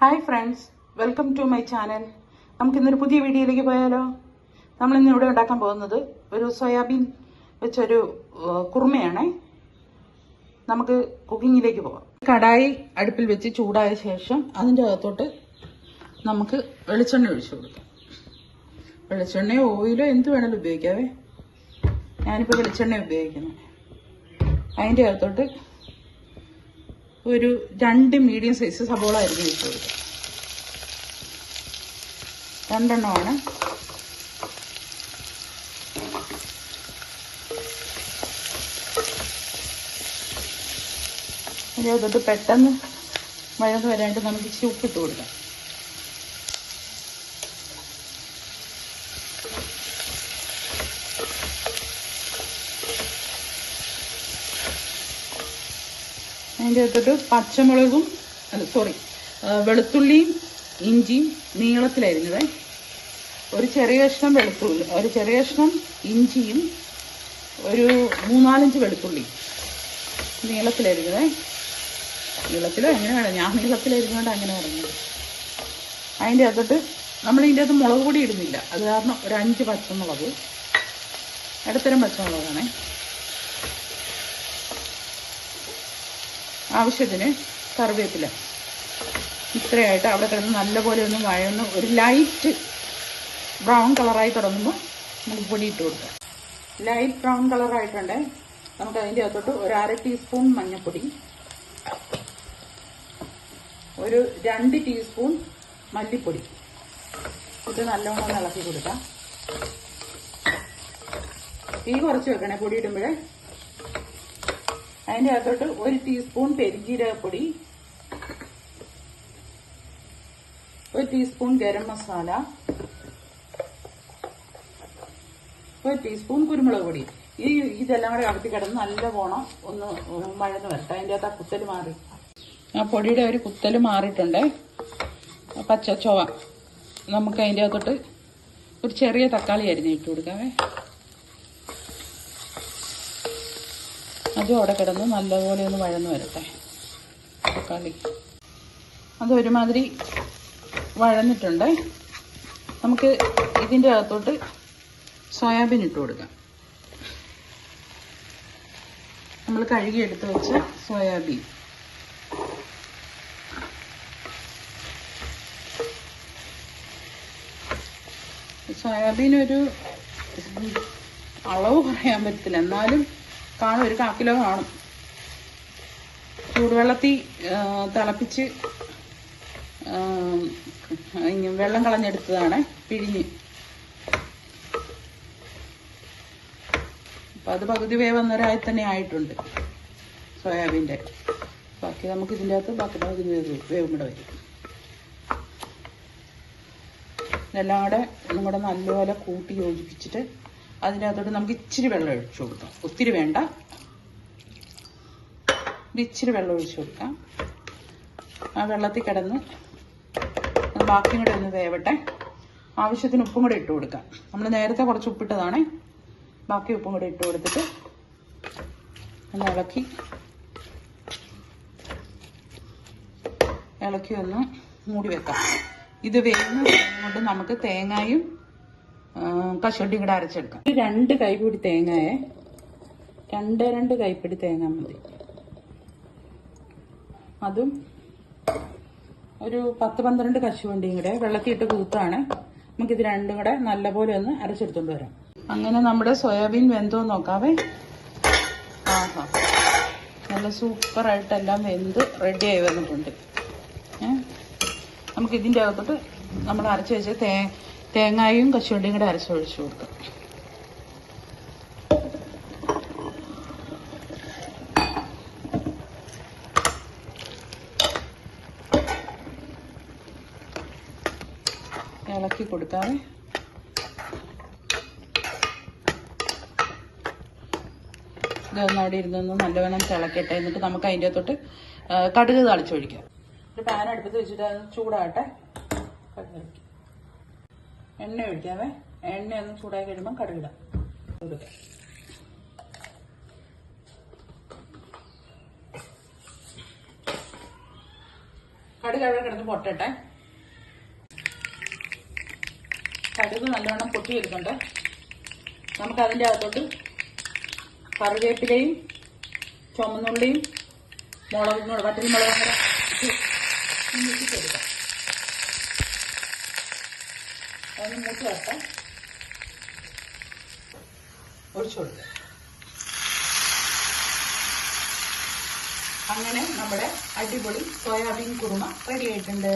Hi friends welcome to my channel നമുക്ക് ഇന്നൊരു പുതിയ വീഡിയോയിലേക്ക് പോയാലോ? നമ്മളിന്ന് ഇവിടെ ഉണ്ടാക്കാൻ പോകുന്നത് ഒരു സോയാബീൻ വെച്ചൊരു കുറുമയാണേ. നമുക്ക് കുക്കിങ്ങിലേക്ക് പോകാം കടായി അടുപ്പിൽ വെച്ച് ചൂടായ ശേഷം അതിന്റെ അകത്തോട്ട് നമുക്ക് വെളിച്ചെണ്ണ ഒഴിച്ചു കൊടുക്കാം. വെളിച്ചെണ്ണയോ ഓയിലോ എന്ത് വേണമെങ്കിലും ഉപയോഗിക്കാവേ. ഞാനിപ്പോൾ വെളിച്ചെണ്ണ ഉപയോഗിക്കുന്നത് അതിന്റെ അകത്തോട്ട് ഒരു രണ്ട് മീഡിയം സൈസ് സബോള അരിഞ്ഞ് വെച്ച് കൊടുക്കുക രണ്ടെണ്ണമാണ്. ഇതിനകത്തോട്ട് പെട്ടെന്ന് വഴന്ന് വരാണ്ട് നമുക്ക് ഇച്ചിരി ഉപ്പിട്ട് കൊടുക്കാം. അതിന്റെ അകത്തോട്ട് പച്ചമുളകും സോറി വെളുത്തുള്ളിയും ഇഞ്ചിയും നീളത്തിലരിഞ്ഞത് ഒരു ചെറിയ കഷ്ണം വെളുത്തുള്ളി ഒരു ചെറിയ കഷ്ണം ഇഞ്ചിയും ഒരു മൂന്നാലഞ്ച് വെളുത്തുള്ളി. നീളത്തിലരിഞ്ഞത് നീളത്തിലോ എങ്ങനെ വേണം ഞാൻ നീളത്തിലരിഞ്ഞുകൊണ്ട് അങ്ങനെ പറഞ്ഞത്. അതിന്റെ അകത്തോട്ട് നമ്മൾ ഇതിന്റെ അകത്ത് മുളക് പൊടി ഇടുന്നില്ല. അത് കാരണം ഒരു അഞ്ച് പച്ചമുളക് ഇടത്തരം പച്ചമുളകാണേ. ആവശ്യത്തിന് കറിവേപ്പില. ഇത്രയായിട്ട് അവിടെ കിടന്ന് നല്ലപോലെ ഒന്ന് വഴന്ന് ഒരു ലൈറ്റ് ബ്രൗൺ കളറായി തുടങ്ങുമ്പോൾ നമുക്ക് പൊടി ഇട്ട് കൊടുക്കാം. ലൈറ്റ് ബ്രൗൺ കളറായിട്ടുണ്ട് നമുക്ക് അതിന്റെ അകത്തോട്ട് ഒരു അര ടീസ്പൂൺ മഞ്ഞൾപ്പൊടി ഒരു രണ്ട് ടീസ്പൂൺ മല്ലിപ്പൊടി. ഇത് നല്ലോണം ഇളക്കി കൊടുക്കാം. തീ കുറച്ച് വെക്കണേ പൊടി ഇടുമ്പോഴേ അതിന്റെ അകത്തോട്ട് ഒരു ടീസ്പൂൺ പെരിഞ്ജീരകപ്പൊടി ഒരു ടീസ്പൂൺ ഗരം മസാല ഒരു ടീസ്പൂൺ കുരുമുളക് പൊടി. ഈ ഇതെല്ലാം കൂടെ അകത്തി കിടന്ന് നല്ല പോണം ഒന്ന് മഴന്ന് വരട്ടെ. അതിന്റെ അകത്ത് ആ കുത്തൽ മാറി. ആ പൊടിയുടെ ഒരു കുത്തൽ മാറിയിട്ടുണ്ട്. പച്ച ചൊവ നമുക്ക് അതിന്റെ അകത്തോട്ട് ഒരു ചെറിയ തക്കാളി അരിഞ്ഞിട്ട് കൊടുക്കാവേ. അതും അവിടെ കിടന്ന് നല്ലപോലെ ഒന്ന് വഴന്ന് വരട്ടെ. തക്കാളി അതൊരുമാതിരി വഴന്നിട്ടുണ്ട്. നമുക്ക് ഇതിന്റെ അകത്തോട്ട് സോയാബീൻ ഇട്ട് കൊടുക്കാം. നമ്മൾ കഴുകി എടുത്ത് വെച്ച സോയാബീൻ. സോയാബീൻ ഒരു അളവ് പറയാൻ പറ്റില്ല എന്നാലും കാണും ഒരു കാ കിലോ കാണും. ചൂടുവെള്ളത്തിൽ തിളപ്പിച്ച് വെള്ളം കളഞ്ഞെടുത്തതാണ് പിഴിഞ്ഞ്. അപ്പം അത് പകുതി വേവന്നൊരായി തന്നെ ആയിട്ടുണ്ട് സോയാബീന്റെ. ബാക്കി നമുക്ക് ഇതിന്റെ അകത്ത് ബാക്കി പകുതി വേവ് വേവും കൂടെ വരും. ഇതെല്ലാം കൂടെ കൂടെ നല്ലപോലെ കൂട്ടി യോജിപ്പിച്ചിട്ട് അതിനകത്തോട്ട് നമുക്ക് ഇച്ചിരി വെള്ളം ഒഴിച്ചു കൊടുക്കാം. ഒത്തിരി വേണ്ട. ഇച്ചിരി വെള്ളം ഒഴിച്ചു കൊടുക്കാം. ആ വെള്ളത്തിൽ കിടന്ന് ബാക്കിയും കൂടെ ഒന്ന് വേവട്ടെ. ആവശ്യത്തിന് ഉപ്പും കൂടെ ഇട്ട് കൊടുക്കാം. നമ്മൾ നേരത്തെ കുറച്ച് ഉപ്പിട്ടതാണേ. ബാക്കി ഉപ്പും കൂടെ ഇട്ട് കൊടുത്തിട്ട് ഒന്ന് ഇളക്കി. ഇളക്കി ഒന്ന് മൂടി വെക്കാം. ഇത് വേവുന്ന കൊണ്ട് നമുക്ക് തേങ്ങയും കശുവണ്ടിയും കൂടെ അരച്ചെടുക്കാം. ഒരു രണ്ട് കൈപ്പിടി തേങ്ങയെ. രണ്ട് രണ്ട് കൈപ്പിടി തേങ്ങ മതി. അതും ഒരു പത്ത് പന്ത്രണ്ട് കശുവണ്ടിയും കൂടെ വെള്ളത്തിയിട്ട് കൂത്താണ്. നമുക്കിത് രണ്ടും കൂടെ നല്ലപോലെ ഒന്ന് അരച്ചെടുത്തോണ്ട് വരാം. അങ്ങനെ നമ്മുടെ സോയാബീൻ വെന്തോ നോക്കാവേ. ആഹാ. നല്ല സൂപ്പറായിട്ട് എല്ലാം വെന്ത് റെഡിയായി വന്നിട്ടുണ്ട്. ഏ? നമുക്ക് ഇതിന്റെ അകത്തോട്ട് നമ്മൾ അരച്ച് വെച്ച് തേ തേങ്ങായും കശുവണ്ടിയും കൂടെ അരച്ചൊഴിച്ചു കൊടുക്കാം ഇളക്കി കൊടുക്കാവേ. ഇതൊന്നും അവിടെ ഇരുന്നൊന്ന് നല്ലവണ്ണം തിളക്കട്ടെ. എന്നിട്ട് നമുക്ക് അതിന്റെ ആ, കടുക് തളിച്ചൊഴിക്കാം ഒരു പാൻ അടുപ്പത്ത് വെച്ചിട്ട് അത് ചൂടാകട്ടെ. കടുക്. എണ്ണ ഒഴിക്കാവേ. എണ്ണ ഒന്ന് ചൂടാക്കി കഴിയുമ്പോൾ കടുകിടാം കൊടുക്കാം കടുക് അവിടെ കിടന്ന് പൊട്ടട്ടെ. കടുക് നല്ലവണ്ണം പൊട്ടിയെടുക്കണ്ട. നമുക്ക് അതിന്റെ അകത്തോട്ട് കറിവേപ്പിലയും ചുമന്നുള്ളിയും മുളകും വറ്റൽ മുളകും കൂടെ മിക്സിച്ചെടുക്കാം അതൊന്ന് മൂത്ത് വരട്ടെ ഒഴിച്ചു കൊടുക്കുക അങ്ങനെ നമ്മുടെ അടിപൊളി സോയാബീൻ കുറുമ റെഡി ആയിട്ടുണ്ട്.